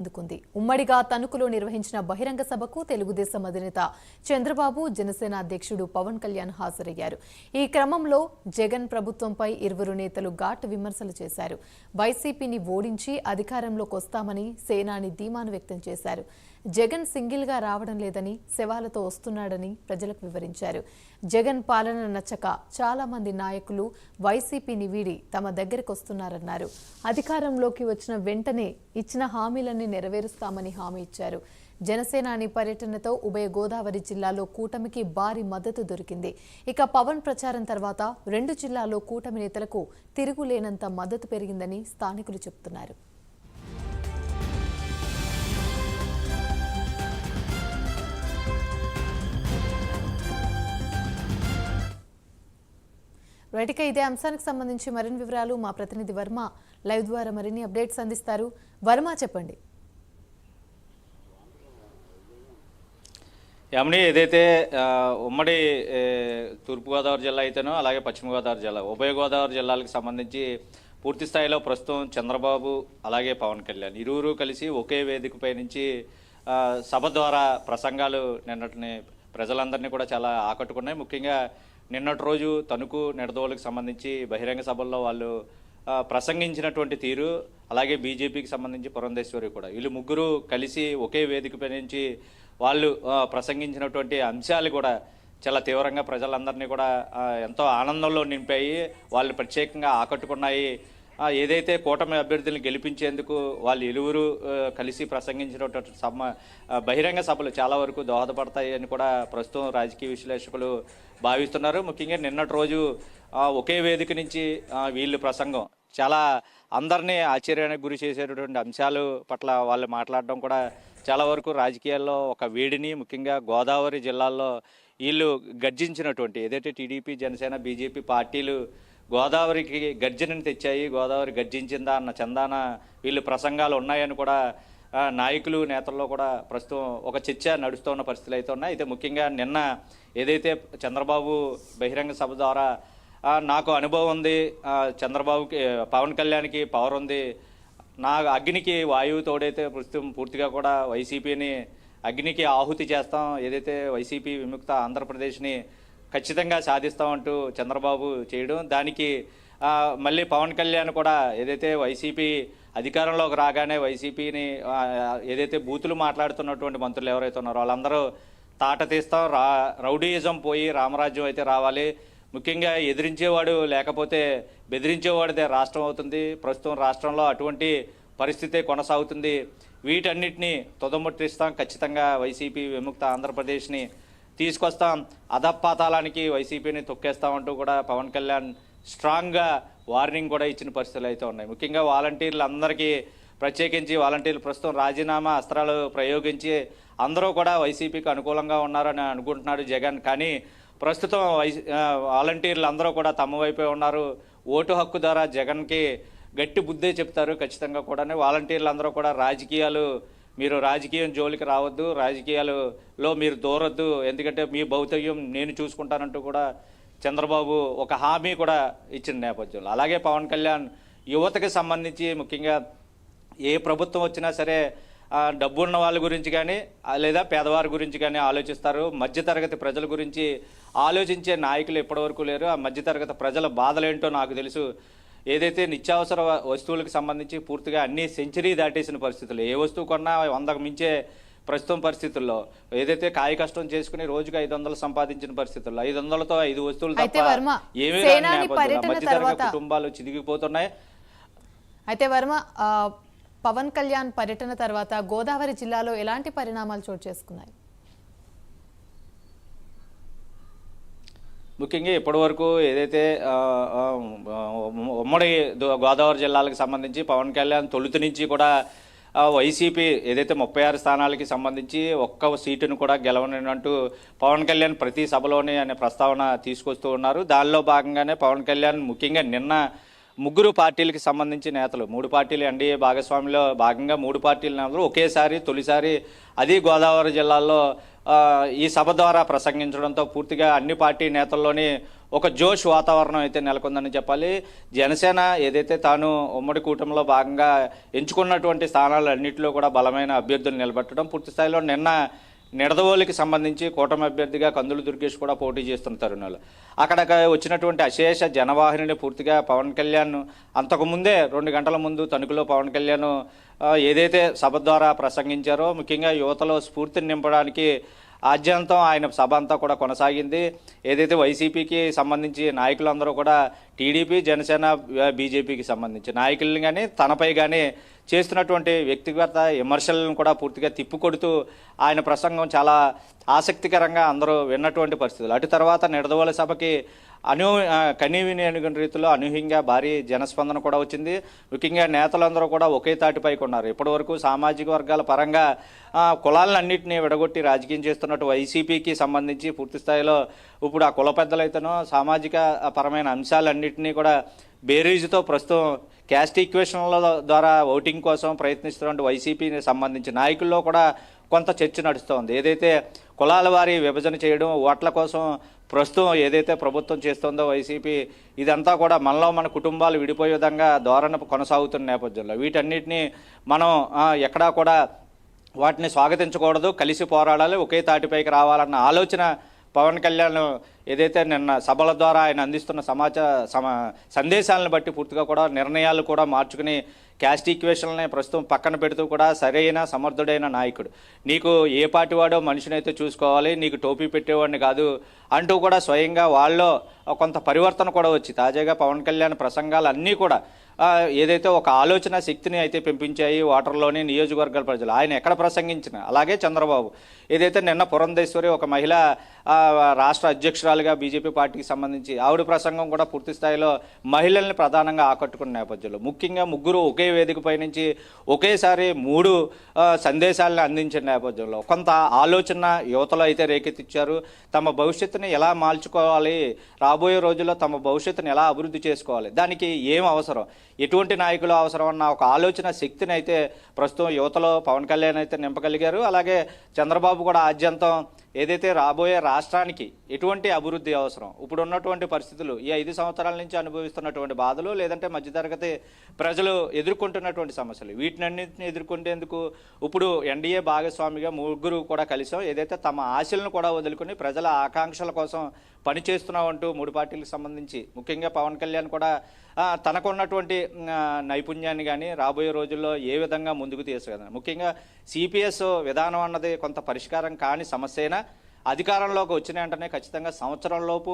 అందుకుంది. ఉమ్మడిగా తణుకులో నిర్వహించిన బహిరంగ సభకు తెలుగుదేశం అధినేత చంద్రబాబు జనసేన అధ్యక్షుడు పవన్ కళ్యాణ్ హాజరయ్యారు. ఈ క్రమంలో జగన్ ప్రభుత్వంపై ఇరువురు నేతలు ఘాటు విమర్శలు చేశారు. వైసీపీని ఓడించి అధికారంలోకి వస్తామని సేనాని ధీమాను వ్యక్తం చేశారు. జగన్ సింగిల్గా రావడం లేదని శవాలతో వస్తున్నాడని ప్రజలకు వివరించారు. జగన్ పాలన నచ్చక చాలా మంది నాయకులు వైసీపీని వీడి తమ దగ్గరకు వస్తున్నారన్నారు. అధికారంలోకి వచ్చిన వెంటనే ఇచ్చిన హామీలన్నీ నెరవేరుస్తామని హామీ ఇచ్చారు. జనసేనాని పర్యటనతో ఉభయ గోదావరి జిల్లాలో కూటమికి భారీ మద్దతు దొరికింది. ఇక పవన్ ప్రచారం తర్వాత రెండు జిల్లాల్లో కూటమి నేతలకు తిరుగులేనంత మద్దతు పెరిగిందని స్థానికులు చెబుతున్నారు. రైట్ ఇదే అంశానికి సంబంధించి మరిన్ని వివరాలు మా ప్రతినిధి వర్మ లైవ్ ద్వారా మరిన్ని అప్డేట్స్ అందిస్తారు. వర్మ చెప్పండి. యముని ఏదైతే ఉమ్మడి తూర్పుగోదావరి జిల్లా అయితేనో అలాగే పశ్చిమ గోదావరి జిల్లా ఉభయ గోదావరి జిల్లాలకు సంబంధించి పూర్తి స్థాయిలో ప్రస్తుతం చంద్రబాబు అలాగే పవన్ కళ్యాణ్ ఇరువురు కలిసి ఒకే వేదికపై నుంచి సభ ద్వారా ప్రసంగాలు నిన్నటిని ప్రజలందరినీ కూడా చాలా ఆకట్టుకున్నాయి. ముఖ్యంగా నిన్నటి రోజు తణుకు నిడదోలకు సంబంధించి బహిరంగ సభల్లో వాళ్ళు ప్రసంగించినటువంటి తీరు అలాగే బీజేపీకి సంబంధించి పురంధేశ్వరి కూడా. వీళ్ళు ముగ్గురు కలిసి ఒకే వేదికపై నుంచి వాళ్ళు ప్రసంగించినటువంటి అంశాలు కూడా చాలా తీవ్రంగా ప్రజలందరినీ కూడా ఎంతో ఆనందంలో నింపాయి. వాళ్ళు ప్రత్యేకంగా ఆకట్టుకున్నాయి. ఏదైతే కూటమి అభ్యర్థులను గెలిపించేందుకు వాళ్ళు ఇరువురు కలిసి ప్రసంగించినటువంటి సమ బహిరంగ సభలు చాలా వరకు దోహదపడతాయి అని కూడా ప్రస్తుతం రాజకీయ విశ్లేషకులు భావిస్తున్నారు. ముఖ్యంగా నిన్నటి రోజు ఒకే వేదిక నుంచి వీళ్ళు ప్రసంగం చాలా అందరినీ ఆశ్చర్యానికి గురి చేసేటటువంటి అంశాలు పట్ల వాళ్ళు మాట్లాడడం కూడా చాలా వరకు రాజకీయాల్లో ఒక వేడిని ముఖ్యంగా గోదావరి జిల్లాల్లో వీళ్ళు గర్జించినటువంటి ఏదైతే టీడీపీ జనసేన బీజేపీ పార్టీలు గోదావరికి గర్జనని తెచ్చాయి గోదావరి గర్జించిందా అన్న చందాన వీళ్ళు ప్రసంగాలు ఉన్నాయని కూడా నాయకులు నేతల్లో కూడా ప్రస్తుతం ఒక చర్చ నడుస్తున్న పరిస్థితులు అయితే ఉన్నాయి. అయితే ముఖ్యంగా నిన్న ఏదైతే చంద్రబాబు బహిరంగ సభ ద్వారా నాకు అనుభవం ఉంది చంద్రబాబుకి పవన్ కళ్యాణ్కి పవర్ ఉంది నా అగ్నికి వాయువు తోడైతే ప్రస్తుతం పూర్తిగా కూడా వైసీపీని అగ్నికి ఆహుతి చేస్తాం. ఏదైతే వైసీపీ విముక్త ఆంధ్రప్రదేశ్ని ఖచ్చితంగా సాధిస్తామంటూ చంద్రబాబు చేయడం. దానికి మళ్ళీ పవన్ కళ్యాణ్ కూడా ఏదైతే వైసీపీ అధికారంలోకి రాగానే వైసీపీని ఏదైతే బూతులు మాట్లాడుతున్నటువంటి మంత్రులు ఎవరైతే ఉన్నారో వాళ్ళందరూ తాట తీస్తాం రా రౌడీయిజం పోయి రామరాజ్యం అయితే రావాలి. ముఖ్యంగా ఎదిరించేవాడు లేకపోతే బెదిరించేవాడిదే రాష్ట్రం అవుతుంది. ప్రస్తుతం రాష్ట్రంలో అటువంటి పరిస్థితే కొనసాగుతుంది. వీటన్నిటిని తుదముట్టిస్తాం. ఖచ్చితంగా వైసీపీ విముక్త ఆంధ్రప్రదేశ్ని తీసుకొస్తాం అధపాతాళానికి వైసీపీని తొక్కేస్తామంటూ కూడా పవన్ కళ్యాణ్ స్ట్రాంగ్గా వార్నింగ్ కూడా ఇచ్చిన పరిస్థితులు అయితే ఉన్నాయి. ముఖ్యంగా వాలంటీర్లు అందరికీ ప్రత్యేకించి వాలంటీర్లు ప్రస్తుతం రాజీనామా అస్త్రాలు ప్రయోగించి అందరూ కూడా వైసీపీకి అనుకూలంగా ఉన్నారని అనుకుంటున్నాడు జగన్. కానీ ప్రస్తుతం వాలంటీర్లు అందరూ కూడా తమ వైపే ఉన్నారు. ఓటు హక్కు ద్వారా జగన్కి గట్టి బుద్ధే చెప్తారు ఖచ్చితంగా కూడా వాలంటీర్లు అందరూ కూడా రాజకీయాలు మీరు రాజకీయం జోలికి రావద్దు రాజకీయాలలో మీరు దూరద్దు ఎందుకంటే మీ భౌతవ్యం నేను చూసుకుంటానంటూ కూడా చంద్రబాబు ఒక హామీ కూడా ఇచ్చిన నేపథ్యంలో. అలాగే పవన్ కళ్యాణ్ యువతకి సంబంధించి ముఖ్యంగా ఏ ప్రభుత్వం వచ్చినా సరే డబ్బు ఉన్న వాళ్ళ గురించి కానీ లేదా పేదవారి గురించి కానీ ఆలోచిస్తారు. మధ్యతరగతి ప్రజల గురించి ఆలోచించే నాయకులు ఇప్పటివరకు లేరు. ఆ మధ్యతరగతి ప్రజల బాధలేంటో నాకు తెలుసు. ఏదైతే నిత్యావసర వస్తువులకు సంబంధించి పూర్తిగా అన్ని సెంచరీ దాటేసిన పరిస్థితులు ఏ వస్తువు కొన్నా వందకు మించే ప్రస్తుతం పరిస్థితుల్లో ఏదైతే కాయ కష్టం చేసుకుని రోజుకి ఐదు వందలు సంపాదించిన పరిస్థితుల్లో ఐదు వందలతో ఐదు వస్తువులు తప్ప ఏమీ మధ్యతరగతి కుటుంబాలు చిదిగిపోతున్నాయి. అయితే వర్మ పవన్ కళ్యాణ్ పర్యటన తర్వాత గోదావరి జిల్లాలో ఎలాంటి పరిణామాలు చోటు చేసుకున్నాయి? ముఖ్యంగా ఇప్పటివరకు ఏదైతే ఉమ్మడి దో- గోదావరి జిల్లాలకు సంబంధించి పవన్ కళ్యాణ్ తొలుత నుంచి కూడా వైసీపీ ఏదైతే ముప్పై ఆరు స్థానాలకి సంబంధించి ఒక్క సీటును కూడా గెలవనంటూ పవన్ కళ్యాణ్ ప్రతి సభలోనే అనే ప్రస్తావన తీసుకొస్తూ ఉన్నారు. దానిలో భాగంగానే పవన్ కళ్యాణ్ ముఖ్యంగా నిన్న ముగ్గురు పార్టీలకు సంబంధించి నేతలు మూడు పార్టీలు ఎన్డీఏ భాగస్వామిలో భాగంగా మూడు పార్టీల నేతలు ఒకేసారి తొలిసారి అది గోదావరి జిల్లాలో ఈ సభ ద్వారా ప్రసంగించడంతో పూర్తిగా అన్ని పార్టీ నేతల్లోని ఒక జోష్ వాతావరణం అయితే నెలకొందని చెప్పాలి. జనసేన ఏదైతే తాను ఉమ్మడి కూటమిలో భాగంగా ఎంచుకున్నటువంటి స్థానాలన్నింటిలో కూడా బలమైన అభ్యర్థులు నిలబెట్టడం పూర్తిస్థాయిలో నిన్న నిడదవోలికి సంబంధించి కూటమి అభ్యర్థిగా కందులు దుర్గేష్ కూడా పోటీ చేస్తున్న తరుణాలు. అక్కడ వచ్చినటువంటి అశేష జనవాహిని పూర్తిగా పవన్ కళ్యాణ్ అంతకుముందే రెండు గంటల ముందు తణుకులో పవన్ కళ్యాణ్ ఏదైతే సభ ద్వారా ప్రసంగించారో ముఖ్యంగా యువతలో స్ఫూర్తిని నింపడానికి ఆద్యంతం ఆయన సభ అంతా కూడా కొనసాగింది. ఏదైతే వైసీపీకి సంబంధించి నాయకులందరూ కూడా టీడీపీ జనసేన బీజేపీకి సంబంధించి నాయకులను కానీ తనపై కానీ చేస్తున్నటువంటి వ్యక్తిగత విమర్శలను కూడా పూర్తిగా తిప్పికొడుతూ ఆయన ప్రసంగం చాలా ఆసక్తికరంగా అందరూ విన్నటువంటి పరిస్థితులు. అటు తర్వాత నిడదవోల సభకి అను ఆ, కనీవిని రీతిలో అనూహ్యంగా భారీ జనస్పందన కూడా వచ్చింది. ముఖ్యంగా నేతలందరూ కూడా ఒకే తాటిపైకి ఉన్నారు. ఇప్పటివరకు సామాజిక వర్గాల పరంగా కులాలన్నింటినీ విడగొట్టి రాజకీయం చేస్తున్నట్టు వైసీపీకి సంబంధించి పూర్తి స్థాయిలో ఇప్పుడు ఆ కుల పెద్దలైతేనో సామాజిక పరమైన అంశాలన్నింటినీ కూడా బేరీజుతో ప్రస్తుతం క్యాస్ట్ ఈక్వేషన్ల ద్వారా ఓటింగ్ కోసం ప్రయత్నిస్తున్నటువంటి వైసీపీని సంబంధించి నాయకుల్లో కూడా కొంత చర్చ నడుస్తోంది. ఏదైతే కులాల వారి విభజన చేయడం ఓట్ల కోసం ప్రస్తుతం ఏదైతే ప్రభుత్వం చేస్తుందో వైసీపీ ఇదంతా కూడా మనలో మన కుటుంబాలు విడిపోయే విధంగా ధోరణ కొనసాగుతున్న నేపథ్యంలో. వీటన్నిటిని మనం ఎక్కడా కూడా వాటిని స్వాగతించకూడదు. కలిసి పోరాడాలి ఒకే తాటిపైకి రావాలన్న ఆలోచన పవన్ కళ్యాణ్ ఏదైతే నిన్న సభల ద్వారా ఆయన అందిస్తున్న సమాచార సందేశాలను బట్టి పూర్తిగా కూడా నిర్ణయాలు కూడా మార్చుకుని క్యాస్ట్ ఈక్వేషన్లని ప్రస్తుతం పక్కన పెడుతూ కూడా సరైన సమర్థుడైన నాయకుడు. నీకు ఏ పార్టీ వాడో మనిషినైతే చూసుకోవాలి నీకు టోపీ పెట్టేవాడిని కాదు అంటూ కూడా స్వయంగా వాళ్ళలో కొంత పరివర్తన కూడా వచ్చి తాజాగా పవన్ కళ్యాణ్ ప్రసంగాలు అన్నీ కూడా ఏదైతే ఒక ఆలోచన శక్తిని అయితే పెంపించాయి వాటర్లోని నియోజకవర్గాల ప్రజలు ఆయన ఎక్కడ ప్రసంగించిన? అలాగే చంద్రబాబు. ఏదైతే నిన్న పురంధేశ్వరి ఒక మహిళ రాష్ట్ర అధ్యక్షురాలుగా బీజేపీ పార్టీకి సంబంధించి ఆవిడ ప్రసంగం కూడా పూర్తి స్థాయిలో మహిళల్ని ప్రధానంగా ఆకట్టుకున్న నేపథ్యంలో ముఖ్యంగా ముగ్గురు ఒకే వేదికపై నుంచి ఒకేసారి మూడు సందేశాలను అందించిన నేపథ్యంలో కొంత ఆలోచన యువతలో అయితే రేకెత్తిచ్చారు. తమ భవిష్యత్తుని ఎలా మార్చుకోవాలి? రాబోయే రోజుల్లో తమ భవిష్యత్తుని ఎలా అభివృద్ధి చేసుకోవాలి? దానికి ఏం అవసరం? ఎటువంటి నాయకులు అవసరం అన్న ఒక ఆలోచన శక్తిని అయితే ప్రస్తుతం యువతలో పవన్ కళ్యాణ్ అయితే నింపగలిగారు. అలాగే చంద్రబాబు కూడా ఆద్యంతం ఏదైతే రాబోయే రాష్ట్రానికి ఎటువంటి అభివృద్ధి అవసరం ఇప్పుడు ఉన్నటువంటి పరిస్థితులు ఈ ఐదు సంవత్సరాల నుంచి అనుభవిస్తున్నటువంటి బాధలు లేదంటే మధ్యతరగతి ప్రజలు ఎదుర్కొంటున్నటువంటి సమస్యలు వీటినన్నింటిని ఎదుర్కొనేందుకు ఇప్పుడు ఎన్డీఏ భాగస్వామిగా ముగ్గురు కూడా కలిసాం ఏదైతే తమ ఆశలను కూడా వదులుకొని ప్రజల ఆకాంక్షల కోసం పనిచేస్తున్నామంటూ మూడు పార్టీలకు సంబంధించి ముఖ్యంగా పవన్ కళ్యాణ్ కూడా తనకున్నటువంటి నైపుణ్యాన్ని కానీ రాబోయే రోజుల్లో ఏ విధంగా ముందుకు తీసుకెళ్ళాలి ముఖ్యంగా సిపిఎస్ విధానం అన్నది కొంత పరిష్కారం కాని సమస్య అయినా అధికారంలోకి వచ్చిన వెంటనే ఖచ్చితంగా సంవత్సరంలోపు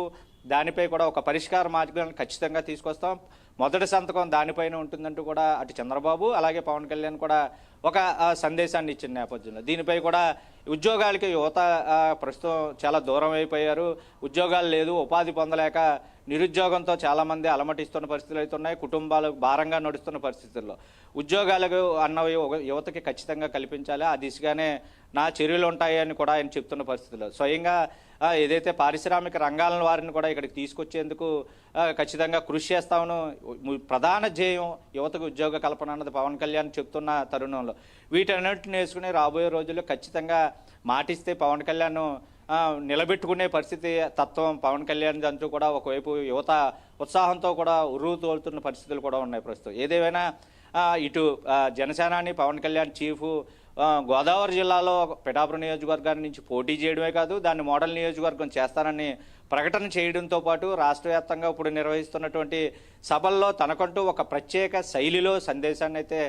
దానిపై కూడా ఒక పరిష్కార మార్గాన్ని ఖచ్చితంగా తీసుకొస్తాం. మొదటి సంతకం దానిపైన ఉంటుందంటూ కూడా అటు చంద్రబాబు అలాగే పవన్ కళ్యాణ్ కూడా ఒక సందేశాన్ని ఇచ్చిన నేపథ్యంలో. దీనిపై కూడా ఉద్యోగాలకి యువత ప్రస్తుతం చాలా దూరం అయిపోయారు. ఉద్యోగాలు లేదు ఉపాధి పొందలేక నిరుద్యోగంతో చాలామంది అలమటిస్తున్న పరిస్థితులు అయితే ఉన్నాయి. కుటుంబాలు భారంగా నడుస్తున్న పరిస్థితుల్లో ఉద్యోగాలకు అన్నవి యువతకి ఖచ్చితంగా కల్పించాలి. ఆ దిశగానే నా చర్యలు ఉంటాయని కూడా ఆయన చెప్తున్న పరిస్థితుల్లో. స్వయంగా ఏదైతే పారిశ్రామిక రంగాల వారిని కూడా ఇక్కడికి తీసుకొచ్చేందుకు ఖచ్చితంగా కృషి చేస్తామను ప్రధాన ధ్యేయం యువతకు ఉద్యోగ కల్పన అన్నది పవన్ కళ్యాణ్ చెప్తున్న తరుణంలో. వీటన్నిటిని వేసుకుని రాబోయే రోజుల్లో ఖచ్చితంగా మాటిస్తే పవన్ కళ్యాణ్ నిలబెట్టుకునే పరిస్థితి తత్వం పవన్ కళ్యాణ్ అంటూ కూడా ఒకవైపు యువత ఉత్సాహంతో కూడా ఉరువు తోలుతున్న పరిస్థితులు కూడా ఉన్నాయి ప్రస్తుతం. ఏదేమైనా ఇటు జనసేనాని పవన్ కళ్యాణ్ చీఫ్ గోదావరి జిల్లాలో పిఠాపురం నియోజకవర్గాన్ని నుంచి పోటీ చేయడమే కాదు దాన్ని మోడల్ నియోజకవర్గం చేస్తానని ప్రకటన చేయడంతో పాటు రాష్ట్ర వ్యాప్తంగా ఇప్పుడు నిర్వహిస్తున్నటువంటి సభల్లో తనకంటూ ఒక ప్రత్యేక శైలిలో సందేశాన్ని అయితే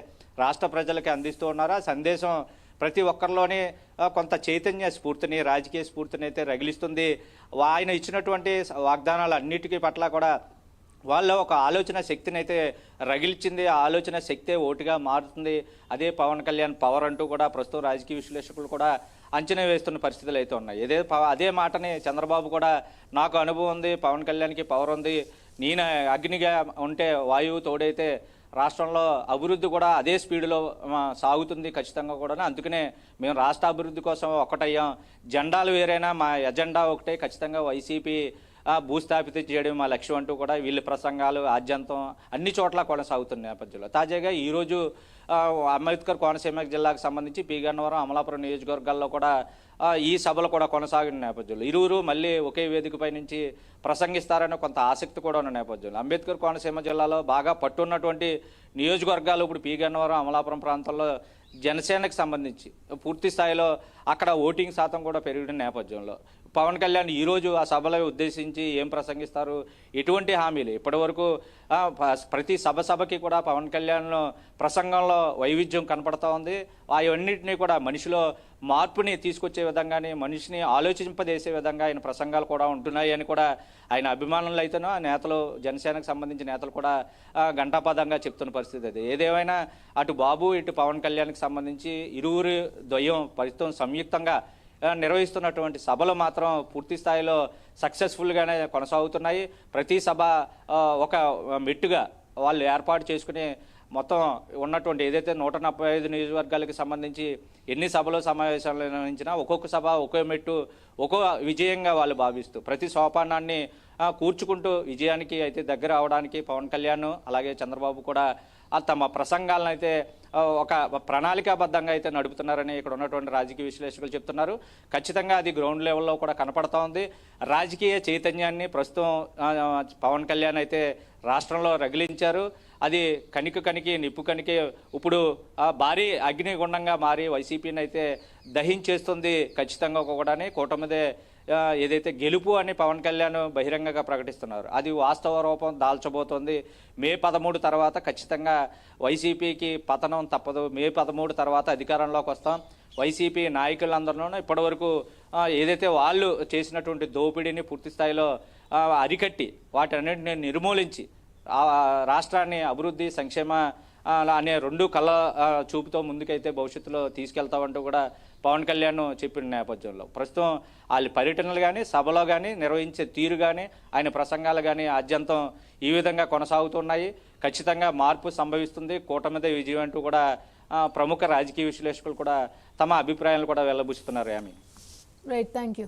రాష్ట్ర ప్రజలకి అందిస్తూ ఉన్నారు. ఆ సందేశం ప్రతి ఒక్కరిలోనే కొంత చైతన్య స్ఫూర్తిని రాజకీయ స్ఫూర్తిని అయితే రగిలిస్తుంది. ఆయన ఇచ్చినటువంటి వాగ్దానాలు అన్నిటికీ పట్ల కూడా వాళ్ళ ఒక ఆలోచన శక్తిని అయితే రగిల్చింది. ఆ ఆలోచన శక్తే ఓటుగా మారుతుంది. అదే పవన్ కళ్యాణ్ పవర్ అంటూ కూడా ప్రస్తుతం రాజకీయ విశ్లేషకులు కూడా అంచనా వేస్తున్న పరిస్థితులు అయితే ఉన్నాయి. ఇదే అదే మాటని చంద్రబాబు కూడా నాకు అనుభవం ఉంది పవన్ కళ్యాణ్కి పవర్ ఉంది. నేను అగ్నిగా ఉంటే వాయువు తోడైతే రాష్ట్రంలో అభివృద్ధి కూడా అదే స్పీడ్లో సాగుతుంది ఖచ్చితంగా కూడా అందుకనే మేము రాష్ట్ర అభివృద్ధి కోసం ఒకటయ్యాం. జెండాలు వేరైనా మా ఎజెండా ఒకటే. ఖచ్చితంగా వైసీపీ భూస్థాపితం చేయడం మా లక్ష్యం అంటూ కూడా వీళ్ళ ప్రసంగాలు ఆద్యంతం అన్ని చోట్ల కొనసాగుతున్న నేపథ్యంలో. తాజాగా ఈరోజు అంబేద్కర్ కోనసీమ జిల్లాకు సంబంధించి పి. గన్నవరం అమలాపురం నియోజకవర్గాల్లో కూడా ఈ సభలు కూడా కొనసాగిన నేపథ్యంలో. ఇరువురు మళ్ళీ ఒకే వేదికపై నుంచి ప్రసంగిస్తారనే కొంత ఆసక్తి కూడా ఉన్న నేపథ్యంలో. అంబేద్కర్ కోనసీమ జిల్లాలో బాగా పట్టున్నటువంటి నియోజకవర్గాలు ఇప్పుడు పి. గన్నవరం అమలాపురం ప్రాంతంలో జనసేనకు సంబంధించి పూర్తి స్థాయిలో అక్కడ ఓటింగ్ శాతం కూడా పెరిగిన నేపథ్యంలో. పవన్ కళ్యాణ్ ఈరోజు ఆ సభలో ఉద్దేశించి ఏం ప్రసంగిస్తారు? ఎటువంటి హామీలు? ఇప్పటివరకు ప్రతి సభ సభకి కూడా పవన్ కళ్యాణ్ ప్రసంగంలో వైవిధ్యం కనపడుతూ ఉంది. అవన్నింటినీ కూడా మనిషిలో మార్పుని తీసుకొచ్చే విధంగానే మనిషిని ఆలోచింపజేసే విధంగా ఆయన ప్రసంగాలు కూడా ఉంటున్నాయి అని కూడా ఆయన అభిమానులు అయితేనో నేతలు జనసేనకు సంబంధించిన నేతలు కూడా ఆ, ఘంటాపదంగా చెప్తున్న పరిస్థితి అది. ఏదేమైనా అటు బాబు ఇటు పవన్ కళ్యాణ్కి సంబంధించి ఇరువురు ద్వయం ప్రస్తుతం సంయుక్తంగా నిర్వహిస్తున్నటువంటి సభలు మాత్రం పూర్తి స్థాయిలో సక్సెస్ఫుల్గానే కొనసాగుతున్నాయి. ప్రతి సభ ఒక మెట్టుగా వాళ్ళు ఏర్పాటు చేసుకుని మొత్తం ఉన్నటువంటి ఏదైతే నూట నలభై ఐదు నియోజకవర్గాలకు సంబంధించి ఎన్ని సభలు సమావేశాలు నిర్వహించినా ఒక్కొక్క సభ ఒక్కో మెట్టు ఒక్కో విజయంగా వాళ్ళు భావిస్తూ ప్రతి సోపానాన్ని కూర్చుకుంటూ విజయానికి అయితే దగ్గర అవడానికి పవన్ కళ్యాణ్ అలాగే చంద్రబాబు కూడా తమ ప్రసంగాలను అయితే ఒక ప్రణాళికాబద్ధంగా అయితే నడుపుతున్నారని ఇక్కడ ఉన్నటువంటి రాజకీయ విశ్లేషకులు చెప్తున్నారు. ఖచ్చితంగా అది గ్రౌండ్ లెవెల్లో కూడా కనపడతా ఉంది. రాజకీయ చైతన్యాన్ని ప్రస్తుతం పవన్ కళ్యాణ్ అయితే రాష్ట్రంలో రగిలించారు. అది కనికి కణికి నిప్పు కనికి ఇప్పుడు భారీ అగ్నిగుండంగా మారి వైసీపీని అయితే దహించేస్తుంది ఖచ్చితంగా కూడాని కూటమిదే ఏదైతే గెలుపు అని పవన్ కళ్యాణ్ బహిరంగంగా ప్రకటిస్తున్నారు అది వాస్తవ రూపం దాల్చబోతోంది. మే పదమూడు తర్వాత ఖచ్చితంగా వైసీపీకి పతనం తప్పదు. మే పదమూడు తర్వాత అధికారంలోకి వస్తాం. వైసీపీ నాయకులందరిలోనూ ఇప్పటివరకు ఏదైతే వాళ్ళు చేసినటువంటి దోపిడీని పూర్తి స్థాయిలో అరికట్టి వాటన్నిటిని నిర్మూలించి రాష్ట్రాన్ని అభివృద్ధి సంక్షేమ అనే రెండు కళ్ళ చూపుతో ముందుకైతే భవిష్యత్తులో తీసుకెళ్తామంటూ కూడా పవన్ కళ్యాణ్ చెప్పిన నేపథ్యంలో. ప్రస్తుతం వాళ్ళ పర్యటనలు కానీ సభలో కానీ నిర్వహించే తీరు కానీ ఆయన ప్రసంగాలు కానీ ఆద్యంతం ఈ విధంగా కొనసాగుతున్నాయి. ఖచ్చితంగా మార్పు సంభవిస్తుంది. కూటమిదే విజయం అంటూ కూడా ప్రముఖ రాజకీయ విశ్లేషకులు కూడా తమ అభిప్రాయాలు కూడా వెళ్ళబుచ్చుతున్నారు ఆమె రైట్ థ్యాంక్ యూ